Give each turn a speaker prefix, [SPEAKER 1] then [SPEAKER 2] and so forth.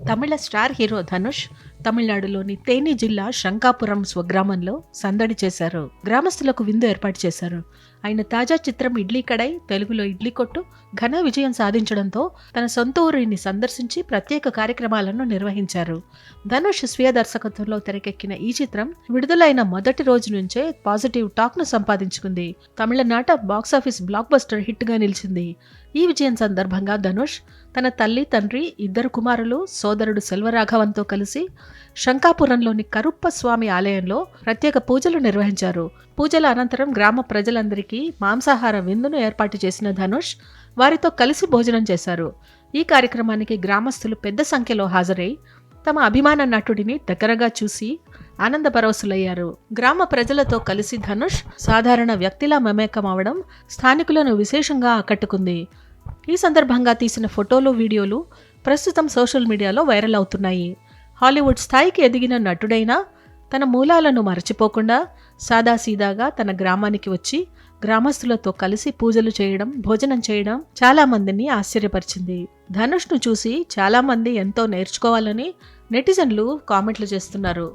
[SPEAKER 1] తమిళ star hero Dhanush తమిళనాడులోని తేని జిల్లా శంకాపురం స్వగ్రామంలో సందడి చేశారు. గ్రామస్తులకు విందు ఏర్పాటు చేశారు. ఆయన తాజా చిత్రం ఇడ్లీ కడై తెలుగులో ఇడ్లీ కొట్టు ఘన విజయం సాధించడంతో తన సొంత ఊరిని సందర్శించి ప్రత్యేక కార్యక్రమాలను నిర్వహించారు. ధనుష్ స్వీయ దర్శకత్వంలో తెరకెక్కిన ఈ చిత్రం విడుదలైన మొదటి రోజు నుంచే పాజిటివ్ టాక్ను సంపాదించుకుంది. తమిళనాట బాక్సాఫీస్ బ్లాక్ బస్టర్ హిట్గా నిలిచింది. ఈ విజయం సందర్భంగా ధనుష్ తన తల్లి తండ్రి ఇద్దరు కుమారులు సోదరుడు సెల్వరాఘవంతో కలిసి శంకాపురంలోని కరుప్ప స్వామి ఆలయంలో ప్రత్యేక పూజలు నిర్వహించారు. పూజల అనంతరం గ్రామ ప్రజలందరికీ మాంసాహార విందును ఏర్పాటు చేసిన ధనుష్ వారితో కలిసి భోజనం చేశారు. ఈ కార్యక్రమానికి గ్రామస్తులు పెద్ద సంఖ్యలో హాజరై తమ అభిమాన నటుడిని దగ్గరగా చూసి ఆనంద పరవశులయ్యారు గ్రామ ప్రజలతో కలిసి ధనుష్ సాధారణ వ్యక్తిలా మమేకం అవడం స్థానికులను విశేషంగా ఆకట్టుకుంది. ఈ సందర్భంగా తీసిన ఫోటోలు వీడియోలు ప్రస్తుతం సోషల్ మీడియాలో వైరల్ అవుతున్నాయి. హాలీవుడ్ స్థాయికి ఎదిగిన నటుడైనా తన మూలాలను మరచిపోకుండా సాదాసీదాగా తన గ్రామానికి వచ్చి గ్రామస్తులతో కలిసి పూజలు చేయడం భోజనం చేయడం చాలామందిని ఆశ్చర్యపరిచింది. ధనుష్ను చూసి చాలామంది ఎంతో నేర్చుకోవాలని నెటిజన్లు కామెంట్లు చేస్తున్నారు.